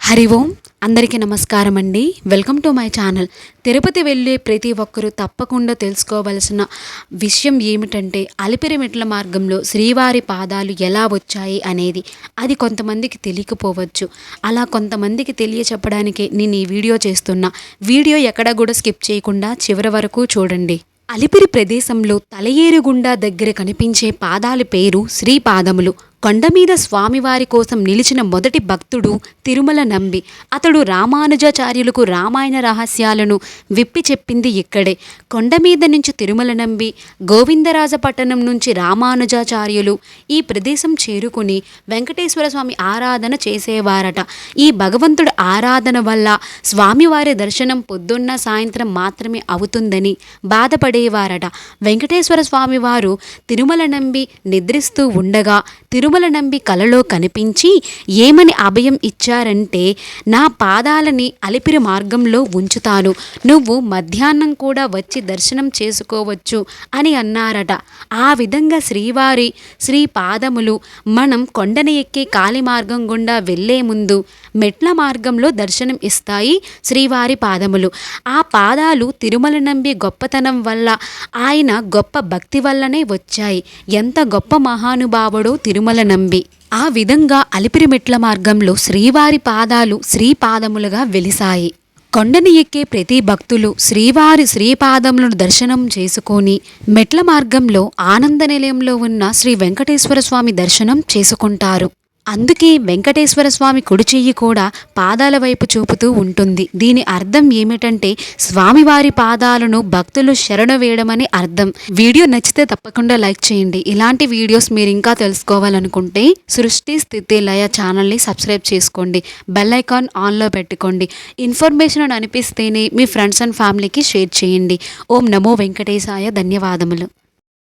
హరి ఓం. అందరికీ నమస్కారం అండి welcome to my channel. Tirupati వెళ్ళే ప్రతి ఒక్కరూ తప్పకుండా తెలుసుకోవలసిన విషయం ఏమిటంటే అలిపిరి మెట్ల మార్గంలో శ్రీవారి పాదాలు ఎలా వచ్చాయి అనేది అది కొంతమందికి తెలియకపోవచ్చు. అలా కొంతమందికి తెలియచెప్పడానికే నేను ఈ వీడియో చేస్తున్నా. వీడియో ఎక్కడ కూడా స్కిప్ చేయకుండా చివరి వరకు చూడండి. అలిపిరి ప్రదేశంలో తలయేరుగుండా దగ్గర కనిపించే పాదాల పేరు శ్రీపాదములు. కొండమీద స్వామివారి కోసం నిలిచిన మొదటి భక్తుడు తిరుమల నంబి. అతడు రామానుజాచార్యులకు రామాయణ రహస్యాలను విప్పి చెప్పింది ఇక్కడే. కొండమీద నుంచి తిరుమల నంబి గోవిందరాజపట్టణం నుంచి రామానుజాచార్యులు ఈ ప్రదేశం చేరుకుని వెంకటేశ్వర స్వామి ఆరాధన చేసేవారట. ఈ భగవంతుడు ఆరాధన వల్ల స్వామివారి దర్శనం పొద్దున్న సాయంత్రం మాత్రమే అవుతుందని బాధపడేవారట. వెంకటేశ్వర స్వామివారు తిరుమల నంబి నిద్రిస్తూ ఉండగా తిరుమల నంబి కలలో కనిపించి ఏమని అభయం ఇచ్చారంటే నా పాదాలని అలిపిరి మార్గంలో ఉంచుతాను. నువ్వు మధ్యాహ్నం కూడా వచ్చి దర్శనం చేసుకోవచ్చు అని అన్నారట. ఆ విధంగా శ్రీవారి శ్రీ పాదములు మనం కొండని ఎక్కే కాలి మార్గం గుండా వెళ్ళే ముందు మెట్ల మార్గంలో దర్శనం ఇస్తాయి శ్రీవారి పాదములు. ఆ పాదాలు తిరుమల నంబి గొప్పతనం వల్ల ఆయన గొప్ప భక్తి వల్లనే వచ్చాయి. ఎంత గొప్ప మహానుభావుడో తిరుమల నంబి ఆ విధంగా అలిపిరి మెట్ల మార్గంలో శ్రీవారి పాదాలు శ్రీపాదములుగా వెలిసాయి. కొండని ఎక్కే ప్రతి భక్తులు శ్రీవారి శ్రీపాదములను దర్శనం చేసుకొని మెట్ల మార్గంలో ఆనంద నిలయంలో ఉన్న శ్రీ వెంకటేశ్వర స్వామి దర్శనం చేసుకుంటారు. అందుకే వెంకటేశ్వర స్వామి కుడి చెయ్యి కూడా పాదాల వైపు చూపుతూ ఉంటుంది. దీని అర్థం ఏమిటంటే స్వామివారి పాదాలను భక్తులు శరణ వేయడమని అర్థం. వీడియో నచ్చితే తప్పకుండా లైక్ చేయండి. ఇలాంటి వీడియోస్ మీరు ఇంకా తెలుసుకోవాలనుకుంటే సృష్టి స్థితి లయ ఛానల్ని సబ్స్క్రైబ్ చేసుకోండి. బెల్ ఐకాన్ ఆన్లో పెట్టుకోండి. ఇన్ఫర్మేషన్ అని అనిపిస్తేనే మీ ఫ్రెండ్స్ అండ్ ఫ్యామిలీకి షేర్ చేయండి. ఓం నమో వెంకటేశాయ. ధన్యవాదములు.